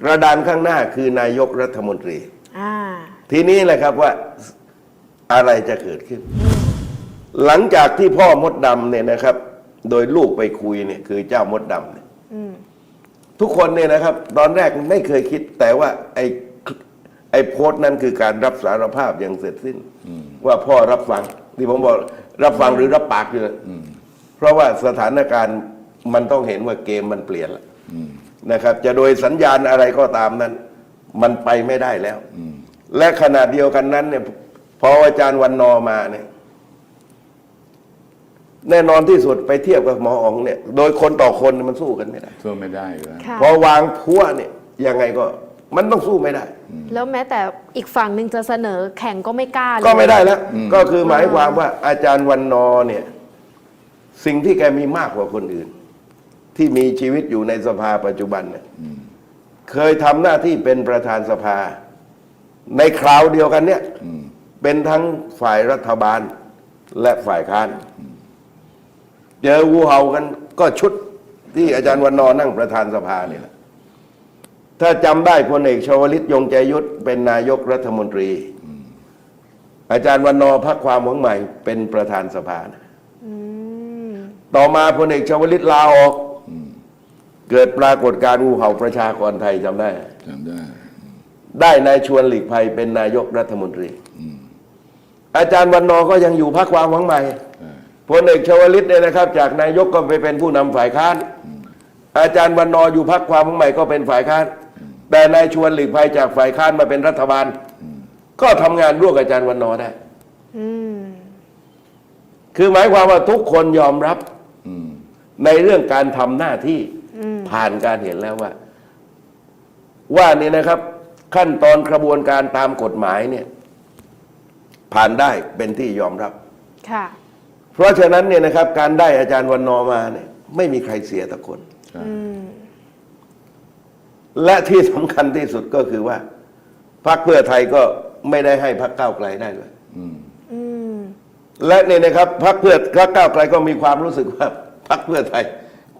กระดานข้างหน้าคือนายกรัฐมนตรี อ่า ทีนี้แหละครับว่าอะไรจะเกิดขึ้น หลังจากที่พ่อมดดำเนี่ยนะครับ โดยลูกไปคุยเนี่ยคือเจ้ามดดำเนี่ยอืม ทุกคนเนี่ยนะครับ ตอนแรกไม่เคยคิด แต่ว่าไอ้ไอ้โพสต์นั้นคือการรับสารภาพอย่างเสร็จสิ้น ว่าพ่อรับฟังที่ผมบอกรับฟังหรือรับปากอยู่นะเพราะว่าสถานการณ์มันต้องเห็นว่าเกมมันเปลี่ยนแล้ว นะครับ จะโดยสัญญาณอะไรก็ตามนั้น มันไปไม่ได้แล้วและขณะเดียวกันนั้นเนี่ยพออาจารย์วันนอมาเนี่ย แน่นอนที่สุดไปเทียบกับหมออ๋องเนี่ย โดยคนต่อคนเนี่ยมันสู้กันไม่ได้สู้ไม่ได้อยู่แล้วค่ะพอวางพัวเนี่ยยังไงก็มันต้องสู้ไม่ได้ แล้วแม้แต่อีกฝั่งหนึ่งจะเสนอแข่งก็ไม่กล้าเลยก็ไม่ได้แล้ว ก็คือหมายความว่าอาจารย์วันนอเนี่ย สิ่งที่แกมีมากกว่าคนอื่น ที่มีชีวิตอยู่ในสภาปัจจุบันเนี่ยเคยทำหน้าที่เป็นประธานสภา ในคราวเดียวกันเนี่ยเป็นทั้งฝ่ายรัฐบาลและฝ่ายค้านเจอวูเห่ากันก็ชุดที่อาจารย์วันนอนั่งประธานสภาเนี่ยแหละถ้าจำได้พลเอกชวลิตยงใจยุทธเป็นนายกรัฐมนตรี อาจารย์วันนอร์พักความหวังใหม่เป็นประธานสภานะอืมต่อมาพลเอกชวลิตลาออก เกิดปรากฏการณ์งูเห่าประชากรไทยจำได้ จำได้ได้นายชวนหลีกภัยเป็นนายกรัฐมนตรีอาจารย์วันนอร์ก็ยังอยู่พักความหวังใหม่ใช่พลเอกชวลิตเนี่ยนะครับ จากนายกก็ไปเป็นผู้นำฝ่ายค้าน อาจารย์วันนอร์อยู่พักความหวังใหม่ก็เป็นฝ่ายค้าน แต่นายชวนหลีกภัยจากฝ่ายค้านมาเป็นรัฐบาล ก็ทำงานร่วมกับอาจารย์วันนอร์ได้ อืม คือหมายความว่าทุกคนยอมรับอืมในเรื่องการทำหน้าที่ ผ่านการเห็นแล้วว่า ว่านี่นะครับ ขั้นตอนกระบวนการตามกฎหมายเนี่ย ผ่านได้เป็นที่ยอมรับ ค่ะ เพราะฉะนั้นเนี่ยนะครับ การได้อาจารย์วันนอร์มาเนี่ย ไม่มีใครเสียตะคนใช่อืมและที่สำคัญที่สุดก็คือว่าพรรคเพื่อไทยก็ไม่ได้ให้พรรคก้าวไกลได้เลยอืมอืมและเนี่ยนะครับพรรคเพื่อพรรคก้าวไกลก็มีความรู้สึกว่าพรรคเพื่อไทย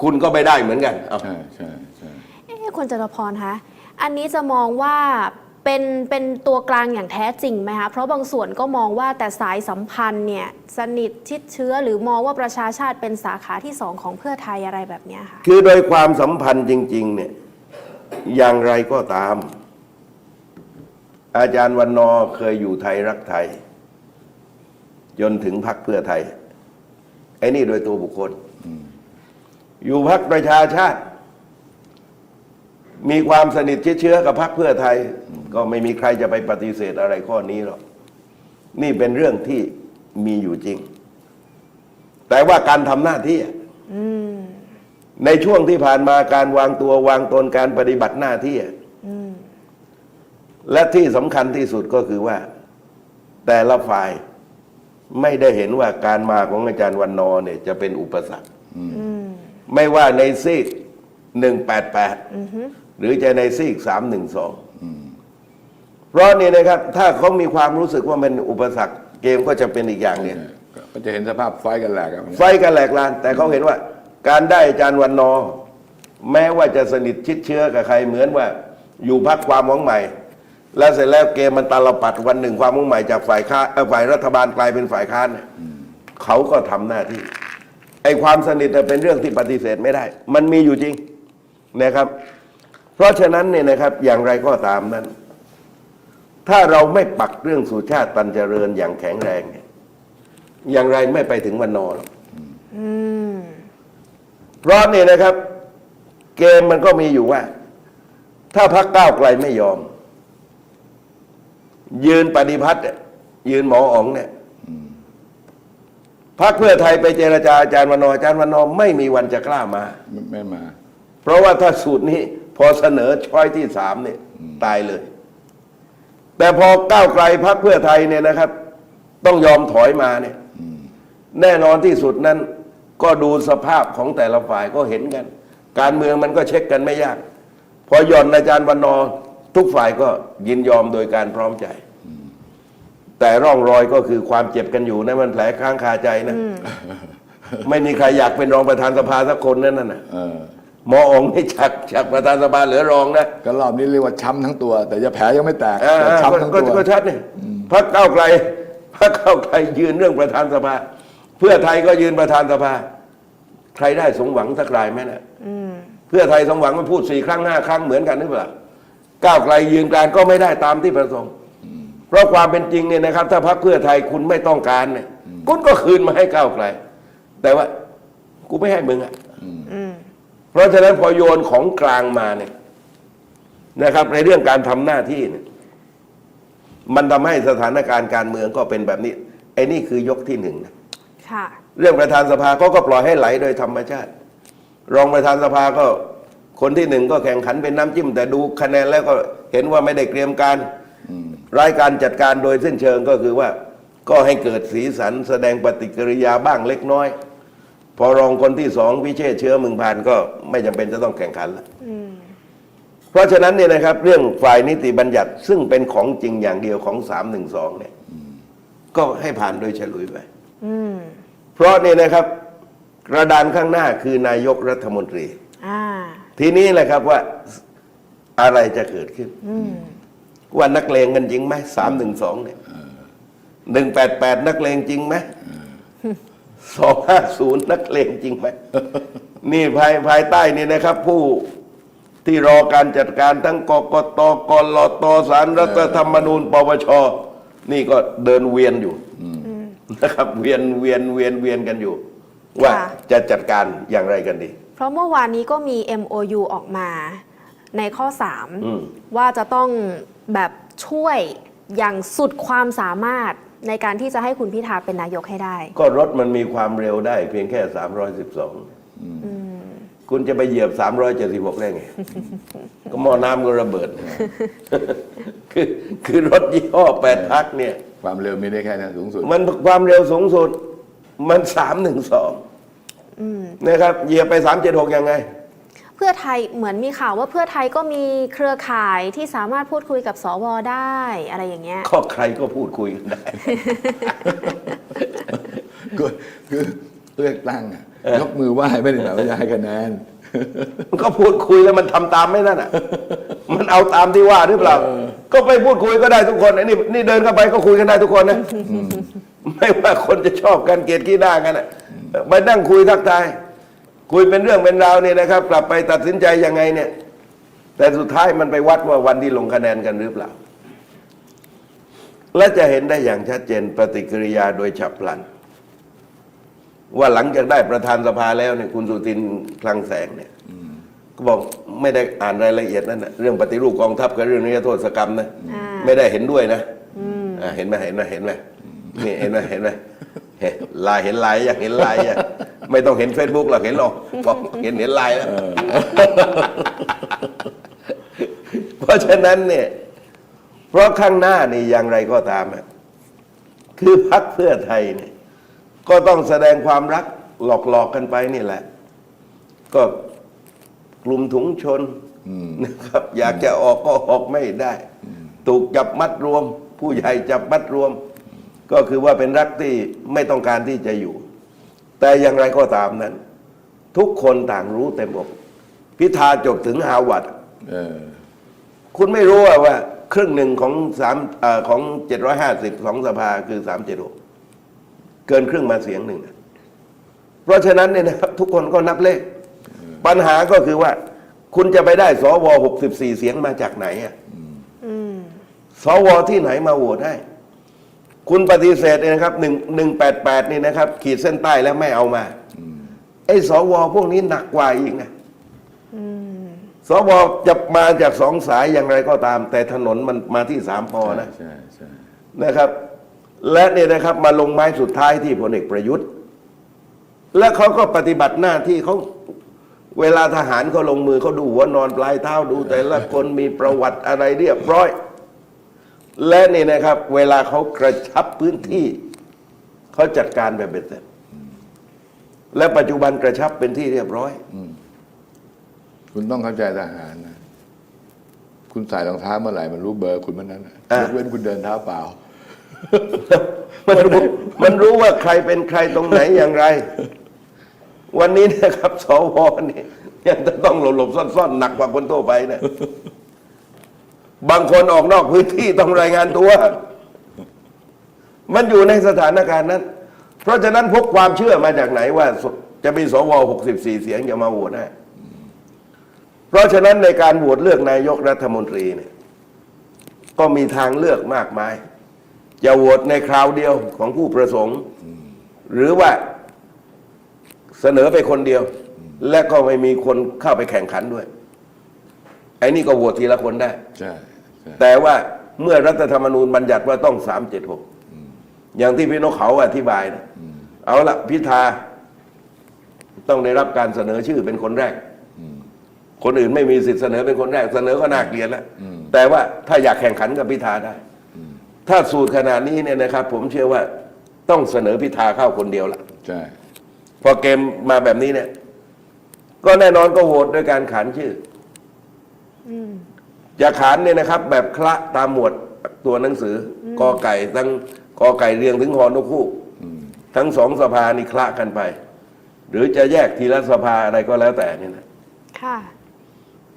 คุณก็ไม่ได้เหมือนกันเอาใช่ใช่ใช่เอ๊ะคุณจตุพรคะอันนี้จะมองว่าเป็นเป็นตัวกลางอย่างแท้จริงไหมคะเพราะบางส่วนก็มองว่าแต่สายสัมพันธ์เนี่ยสนิทชิดเชื้อหรือมองว่าประชาชาติเป็นสาขาที่สองของเพื่อไทยอะไรแบบเนี้ยค่ะ คือโดยความสัมพันธ์จริง ๆ เนี่ย อย่างไรก็ตาม อาจารย์วันนอร์เคยอยู่ไทยรักไทย จนถึงพรรคเพื่อไทยไอ้นี่โดยตัวบุคคล อยู่พรรคประชาชาติ มีความสนิทชิดเชื้อกับพรรคเพื่อไทย ก็ไม่มีใครจะไปปฏิเสธอะไรข้อนี้หรอกนี่เป็นเรื่องที่มีอยู่จริง แต่ว่าการทำหน้าที่อะอืมในช่วงที่ผ่านมาการวางตัววางตนการปฏิบัติหน้าที่อะอืมและที่สำคัญที่สุดก็คือว่า แต่ละฝ่ายไม่ได้เห็นว่าการมาของอาจารย์วันนอร์เนี่ยจะเป็นอุปสรรคอืม ไม่ว่าในซีกหนึ่งแปดแปดอือฮึหรือจะในซีกสามหนึ่งสองเพราะนี่นะครับ ถ้าเขามีความรู้สึกว่ามันอุปสรรคเกมก็จะเป็นอีกอย่างเนี่ยก็จะเห็นสภาพไฟกันแหลกอะไฟกันแหลกลาน แต่เขาเห็นว่า การได้อาจารย์วันนอร์แม้ว่าจะสนิทชิดเชื้อกับใครเหมือนว่า อยู่พักความหวังใหม่ แล้วเสร็จแล้วเกมมันตาลปัดวันหนึ่งความหวังใหม่จากฝ่ายค้าเอ่อฝ่ายรัฐบาลกลายเป็นฝ่ายค้านเนี่ยเขาก็ทำหน้าที่ ไอ้ความสนิทน่ะเป็นเรื่องที่ปฏิเสธไม่ได้ มันมีอยู่จริงนะครับ เพราะฉะนั้นเนี่ยนะครับอย่างไรก็ตามนั้น ถ้าเราไม่ปักเรื่องสุชาติตันเจริญอย่างแข็งแรงเนี่ยอย่างไรไม่ไปถึงวันนอร์หรอกอืมเพราะนี่นะครับ เกมมันก็มีอยู่ว่า ถ้าพักก้าวไกลไม่ยอม ยืนปฏิพัฒน์เนี่ยยืนหมออ๋องเนี่ย พักเพื่อไทยไปเจรจาอาจารย์วันนอร์อาจารย์วันนอร์ไม่มีวันจะกล้ามา ไม่ไม่มา เพราะว่าถ้าสูตรนี้พอเสนอช้อยที่สามเนี่ยตายเลย แต่พอก้าวไกลพักเพื่อไทยเนี่ยนะครับ ต้องยอมถอยมาเนี่ยแน่นอนที่สุดนั้น ก็ดูสภาพของแต่ละฝ่ายก็เห็นกัน การเมืองมันก็เช็คกันไม่ยาก พอหย่อนอาจารย์วันนอร์ทุกฝ่ายก็ยินยอมโดยการพร้อมใจ แต่ร่องรอยก็คือความเจ็บกันอยู่นะมันแผลค้างคาใจนะ ไม่มีใครอยากเป็นรองประธานสภาสักคนนั่นน่ะเออหมอองนี่จากจากประธานสภาเหลือรองนะก็รอบนี้เรียกว่าช้ำทั้งตัว แต่จะแผลยังไม่แตกอ่าแต่ช้ำทั้งก็ตัวก็ชัดนี่พรรคก้าวไกลพรรคก้าวไกลยืนเรื่องประธานสภา เพื่อไทยก็ยืนประธานสภา ใครได้สมหวังสักรายไหมนะเพื่อไทยสมหวังมันพูดสี่ครั้งห้าครั้งเหมือนกันหรือเปล่าก้าวไกลยืนกลารก็ไม่ได้ตามที่ประสงค์ เพราะความเป็นจริงเนี่ยนะครับ ถ้าพรรคเพื่อไทยคุณไม่ต้องการเนี่ยคุณก็คืนมาให้ก้าวไกล แต่ว่ากูไม่ให้มึงอะเพราะฉะนั้นพอโยนของกลางมาเนี่ยนะครับ ในเรื่องการทำหน้าที่เนี่ย มันทำให้สถานการณ์การเมืองก็เป็นแบบนี้ ไอ้นี่คือยกที่หนึ่งนะค่ะเรื่องประธานสภาเขาก็ปล่อยให้ไหลโดยธรรมชาติ รองประธานสภาก็คนที่หนึ่งก็แข่งขันเป็นน้ำจิ้ม แต่ดูคะแนนแล้วก็เห็นว่าไม่ได้เตรียมการ รายการจัดการโดยสิ้นเชิงก็คือว่าก็ให้เกิดสีสันแสดงปฏิกิริยาบ้างเล็กน้อย พอรองคนที่สองพิเชษฐ์เชื้อมึงผ่านก็ไม่จำเป็นจะต้องแข่งขันแล้วเพราะฉะนั้นเนี่ยนะครับ เรื่องฝ่ายนิติบัญญัติซึ่งเป็นของจริงอย่างเดียวของสามหนึ่งสองเนี่ย ก็ให้ผ่านโดยฉลุยไปอืมเพราะนี่นะครับ กระดานข้างหน้าคือนายกรัฐมนตรีอ่าทีนี้แหละครับว่าอะไรจะเกิดขึ้นอืม ว่านักเลงกันจริงไหมสามหนึ่งสองเนี่ยหนึ่งแปดแปดนักเลงจริงไหมสองห้าศูนย์นักเลงจริงไหมนี่ภายภายใต้นี่นะครับ ผู้ที่รอการจัดการทั้งกกตกลตสารรัฐธรรมนูญปปชนี่ก็เดินเวียนอยู่นะครับเวียนเวียนเวียนเวียนกันอยู่ ว่าค่ะจะจัดการอย่างไรกันดี เพราะเมื่อวานนี้ก็มี MOU ออกมา ในข้ออืม3ว่าจะต้องแบบช่วยอย่างสุดความสามารถในการที่จะให้คุณพิธาเป็นนายกให้ได้ ก็รถมันมีความเร็วได้เพียงแค่ 312 คุณจะไปเหยียบ 376 ได้ไง ก็หม้อน้ำก็ระเบิด คือคือรถยี่ห้อแปดพักเนี่ย ความเร็วมีได้แค่นั้นสูงสุด มันความเร็วสูงสุด มัน 312นะครับ เหยียบไป 376 ยังไง เพื่อไทยเหมือนมีข่าวว่าเพื่อไทยก็มีเครือข่ายที่สามารถพูดคุยกับสวได้อะไรอย่างเงี้ยก็ใครก็พูดคุยกันได้ก็คือเลือกตั้งอะยกมือไหว้ไม่ได้หมายว่าจะให้คะแนน มันก็พูดคุยแล้วมันทำตามไม่นั่นอะ มันเอาตามที่ว่าหรือเปล่า ก็ไปพูดคุยก็ได้ทุกคนไอ้นี่นี่เดินเข้าไปก็คุยกันได้ทุกคนนะไม่ว่าคนจะชอบกันเกลียดขี้หน้ากันอะไปนั่งคุยทักทาย คุยเป็นเรื่องเป็นราวเนี่ยนะครับ กลับไปตัดสินใจยังไงเนี่ย แต่สุดท้ายมันไปวัดว่าวันที่ลงคะแนนกันหรือเปล่า และจะเห็นได้อย่างชัดเจนปฏิกิริยาโดยฉับพลัน ว่าหลังจากได้ประธานสภาแล้วเนี่ยคุณสุทินคลังแสงเนี่ยก็บอกไม่ได้อ่านรายละเอียดนั่นนะเรื่องปฏิรูปกองทัพกับเรื่องนิรโทษกรรมนะอ่าไม่ได้เห็นด้วยนะอ่าเห็นไหมเห็นไหมเห็นไหมนี่เห็นไหมเห็นไหมเห็นลายเห็นลายอย่างเห็นลายอย่าง ไม่ต้องเห็นเฟซบุ๊กหรอกเห็นหรอกบอกเห็นเห็นลายแล้วเพราะฉะนั้นเนี่ย เพราะข้างหน้านี่อย่างไรก็ตามอะคือพักเพื่อไทยเนี่ย ก็ต้องแสดงความรักหลอกๆกันไปนี่แหละ ก็กลุ่มถุงชนนะครับ อยากจะออกก็ออกไม่ได้ ถูกจับมัดรวม ผู้ใหญ่จับมัดรวม ก็คือว่าเป็นรักที่ไม่ต้องการที่จะอยู่ แต่อย่างไรก็ตามนั้น ทุกคนต่างรู้เต็มอกพิธาจบถึงฮาร์วาร์ดเออคุณไม่รู้ว่าว่า ครึ่งหนึ่งของสามเออของเจ็ดร้อยห้าสิบสองสภาคือสามเจ็ดหกเกินครึ่งมาเสียงหนึ่งนะเพราะฉะนั้นเนี่ยนะครับ ทุกคนก็นับเลข ปัญหาก็คือว่า คุณจะไปได้สวหกสิบสี่เสียงมาจากไหนอะอืมสวที่ไหนมาโหวตให้ คุณปฏิเสธเนี่ยนะครับหนึ่งหนึ่งแปดแปดนี่นะครับ ขีดเส้นใต้แล้วไม่เอามาไอ้สวพวกนี้หนักกว่าอีกนะอืมสวจะมาจากสองสายอย่างไรก็ตาม แต่ถนนมันมาที่สามพอนะใช่ใช่นะครับ และเนี่ยนะครับมาลงไม้สุดท้ายที่พลเอกประยุทธ์ และเขาก็ปฏิบัติหน้าที่เขาเวลาทหารเขาลงมือเขาดูหัวนอนปลายเท้าดูแต่ละคนมีประวัติอะไรเรียบร้อย และนี่นะครับ เวลาเขากระชับพื้นที่ เขาจัดการแบบเบ็ดเสร็จ และปัจจุบันกระชับเป็นที่เรียบร้อย คุณต้องเข้าใจทหารนะ คุณใส่รองเท้าเมื่อไหร่มันรู้เบอร์คุณเมื่อนั้นนะอะ ยกเว้นคุณเดินเท้าเปล่า มันรู้มันรู้ว่าใครเป็นใครตรงไหนอย่างไร วันนี้นะครับสวนี่ยังจะต้องหลบๆซ่อนๆหนักกว่าคนทั่วไปเนี่ย บางคนออกนอกพื้นที่ต้องรายงานตัว มันอยู่ในสถานการณ์นั้น เพราะฉะนั้นพกความเชื่อมาจากไหนว่า จะมีสว64 เสียงจะมาโหวตให้เพราะฉะนั้นในการโหวตเลือกนายกรัฐมนตรีเนี่ย ก็มีทางเลือกมากมาย จะโหวตในคราวเดียวของผู้ประสงค์ หรือว่าเสนอไปคนเดียว และก็ไม่มีคนเข้าไปแข่งขันด้วยไอ้นี่ก็โหวตทีละคนได้ ใช่ แต่ว่าเมื่อรัฐธรรมนูญบัญญัติว่าต้องสามเจ็ดหกอย่างที่พี่นกเขาอธิบายนะเอาละพิธาต้องได้รับการเสนอชื่อเป็นคนแรก คนอื่นไม่มีสิทธิ์เสนอเป็นคนแรก เสนอก็น่าเกลียดแล้วแต่ว่าถ้าอยากแข่งขันกับพิธาได้ ถ้าสูตรขนาดนี้เนี่ยนะครับ ผมเชื่อว่าต้องเสนอพิธาเข้าคนเดียวละใช่พอเกมมาแบบนี้เนี่ย ก็แน่นอนก็โหวตด้วยการขานชื่อ อจะขานเนี่ยนะครับ แบบคละตามหมวดตัวหนังสือกอไก่ทั้งกอไก่เรียงถึงหอนกคู่ทั้งสองสภานี่คละกันไป หรือจะแยกทีละสภาอะไรก็แล้วแต่นี่นะค่ะ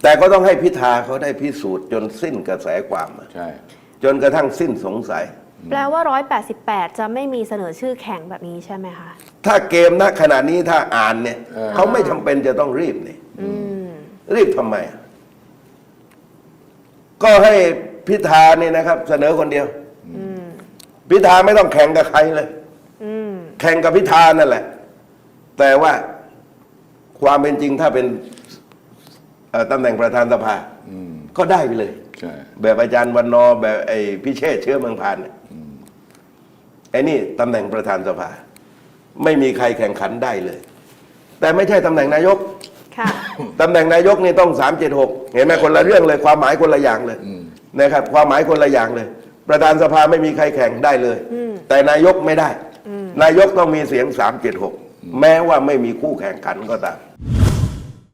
แต่ก็ต้องให้พิธาเขาได้พิสูจน์จนสิ้นกระแสความอะใช่ จนกระทั่งสิ้นสงสัย แปลว่า 188 จะไม่มีเสนอชื่อแข่งแบบนี้ใช่ไหมคะ ถ้าเกมณขณะนี้ถ้าอ่านเนี่ยเขาไม่จำเป็นจะต้องรีบนี่อืม รีบทำไมอะ ก็ให้พิธาเนี่ยนะครับ เสนอคนเดียวอืมพิธาไม่ต้องแข่งกับใครเลยอืมแข่งกับพิธานั่นแหละ แต่ว่าความเป็นจริงถ้าเป็นเอ่อตำแหน่งประธานสภาอืมก็ได้ไปเลยใช่แบบอาจารย์วันนอร์แบบไอ้พิเชษฐ์เชื้อเมืองพานเนี่ยไอ้นี่ตำแหน่งประธานสภา ไม่มีใครแข่งขันได้เลย แต่ไม่ใช่ตำแหน่งนายก ค่ะ ตำแหน่งนายกนี่ต้องสามเจ็ดหกเห็นไหมคนละเรื่องเลยความหมายคนละอย่างเลยนะครับความหมายคนละอย่างเลย ประธานสภาไม่มีใครแข่งได้เลย แต่นายกไม่ได้ นายกต้องมีเสียงสามเจ็ดหกแม้ว่าไม่มีคู่แข่งขันก็ตาม